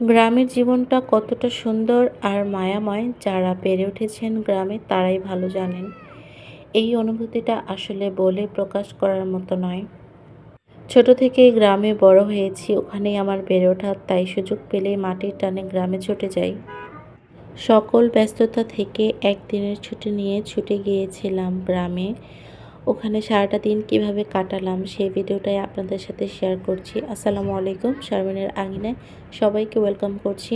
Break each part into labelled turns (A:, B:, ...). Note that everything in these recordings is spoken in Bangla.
A: গ্রামের জীবনটা কতটা সুন্দর আর মায়াময় যারা বেড়ে উঠেছেন গ্রামে তারাই ভালো জানেন। এই অনুভূতিটা আসলে বলে প্রকাশ করার মতো নয়। ছোট থেকেই গ্রামে বড় হয়েছি, ওখানেই আমার বেড়ে ওঠা, তাই সুযোগ পেলেই মাটির টানে গ্রামে ছুটে যাই। সকল ব্যস্ততা থেকে একদিনের ছুটি নিয়ে ছুটে গিয়েছিলাম গ্রামে। ওখানে সারাটা দিন কীভাবে কাটালাম সেই ভিডিওটাই আপনাদের সাথে শেয়ার করছি। আসসালামু আলাইকুম, শারমিনের আঙিনায় সবাইকে ওয়েলকাম করছি।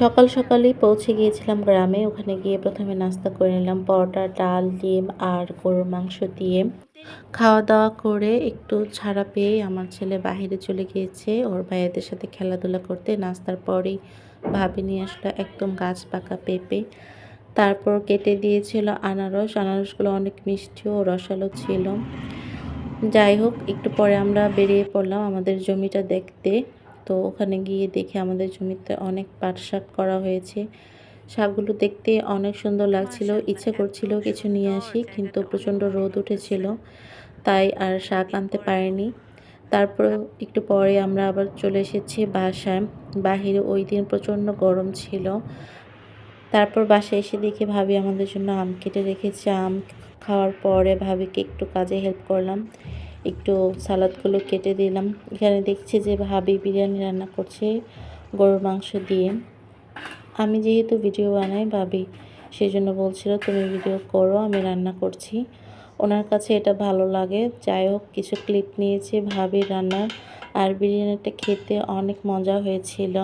A: সকাল সকালেই পৌঁছে গিয়েছিলাম গ্রামে, ওখানে গিয়ে প্রথমে নাস্তা করে নিলাম, পরোটা, ডাল, ডিম আর গরুর মাংস দিয়ে। খাওয়া দাওয়া করে একটু ছাড়া পেয়ে আমার ছেলে বাহিরে চলে গিয়েছে, ওর ভাইয়াদের সাথে খেলাধুলা করতে। নাস্তার পরেই ভাবি নিয়ে আসলো একদম গাছ পাকা পেঁপে। তারপর কেটে দিয়েছিল আনারস। আনারসগুলো অনেক মিষ্টি ও রসালো ছিল। যাই হোক, একটু পরে আমরা বেরিয়ে পড়লাম আমাদের জমিটা দেখতে। তো ওখানে গিয়ে দেখে আমাদের জমিতে অনেক পাট শাক করা হয়েছে। শাকগুলো দেখতে অনেক সুন্দর লাগছিল। ইচ্ছে করছিল কিছু নিয়ে আসি, কিন্তু প্রচণ্ড রোদ উঠেছিল, তাই আর শাক আনতে পারিনি। তারপর একটু পরে আমরা আবার চলে এসেছি বাসায়। বাহিরে ওই দিন প্রচণ্ড গরম ছিল। তারপর বাসায় এসে দেখে ভাবি আমাদের জন্য আম কেটে রেখেছে। আম খাওয়ার পরে ভাবিকে একটু কাজে হেল্প করলাম। একটু সালাদগুলো কেটে দিলাম। এখানে দেখছি যে ভাবি বিরিয়ানি রান্না করছে গরুর মাংস দিয়ে। আমি যেহেতু ভিডিও বানাই, ভাবি সেই জন্য বলছিল, তুমি ভিডিও করো, আমি রান্না করছি। ওনার কাছে এটা ভালো লাগে। যাই হোক, কিছু ক্লিপ নিয়েছি ভাবি রান্নার। আর বিরিয়ানিটা খেতে অনেক মজা হয়েছিল।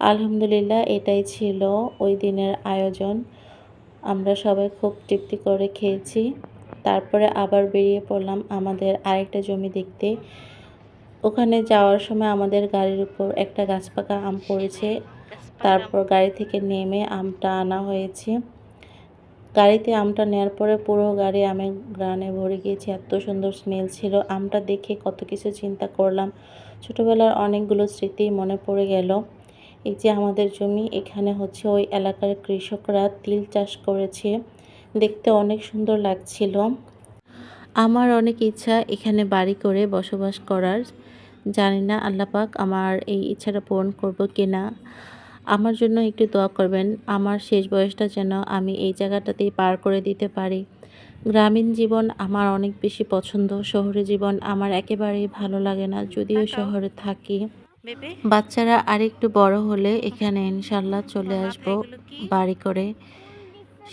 A: আলহামদুলিল্লাহ, এটাই ছিল ওই দিনের আয়োজন। আমরা সবাই খুব তৃপ্তি করে খেয়েছি। তারপরে আবার বেরিয়ে পড়লাম আমাদের আরেকটা জমি দেখতে। ওখানে যাওয়ার সময় আমাদের গাড়ির উপর একটা গাছপাকা আম পড়েছে। তারপর গাড়ি থেকে নেমে আমটা আনা হয়েছে। গাড়িতে আমটা নেওয়ার পরে পুরো গাড়ি আমে গ্রানে ভরে গিয়েছে। এত সুন্দর স্মেল ছিল। আমটা দেখে কত কিছু চিন্তা করলাম। ছোটোবেলার অনেকগুলো স্মৃতি মনে পড়ে গেল। এই যে আমাদের জমি এখানে হচ্ছে ওই এলাকার কৃষকরা তিল চাষ করেছে। দেখতে অনেক সুন্দর লাগছিল। আমার অনেক ইচ্ছা এখানে বাড়ি করে বসবাস করার। জানি না আল্লাপাক আমার এই ইচ্ছাটা পূরণ করব কিনা। আমার জন্য একটু দোয়া করবেন আমার শেষ বয়সটা যেন আমি এই জায়গাটাতেই পার করে দিতে পারি। গ্রামীণ জীবন আমার অনেক বেশি পছন্দ শহরে জীবন আমার একেবারেই ভালো লাগে না যদিও শহরে থাকি। বাচ্চারা আরেকটু বড় হলে এখানে ইনশাল্লাহ চলে আসব বাড়ি করে।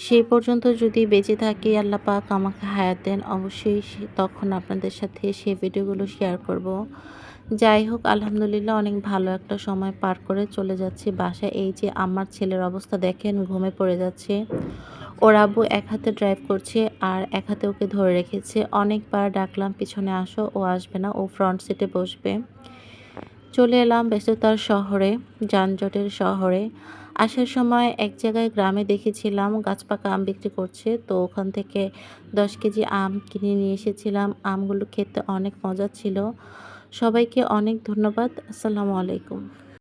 A: সেই পর্যন্ত যদি বেঁচে থাকি আল্লাহ পাক আমাকে হায়াত দেন। অবশ্যই তখন আপনাদের সাথে সেই ভিডিওগুলো শেয়ার করব। যাই হোক আলহামদুলিল্লাহ অনেক ভালো একটা সময় পার করে চলে যাচ্ছে বাসায়। এই যে আমার ছেলের অবস্থা দেখেন ঘুমে পড়ে যাচ্ছে। ওর আব্বু এক হাতে ড্রাইভ করছে আর এক হাতে ওকে ধরে রেখেছে। অনেকবার ডাকলাম পিছনে আসো ও আসবে না ও ফ্রন্ট সিটে বসবে। চলে এলাম ব্যস্ততার শহরে, যানজটের শহরে। আসার সময় এক জায়গায় গ্রামে দেখেছিলাম গাছ পাকা আম বিক্রি করছে, তো ওখান থেকে দশ কেজি আম কিনে নিয়ে এসেছিলাম। আমগুলো খেতে অনেক মজা ছিল। সবাইকে অনেক ধন্যবাদ। আসসালামু আলাইকুম।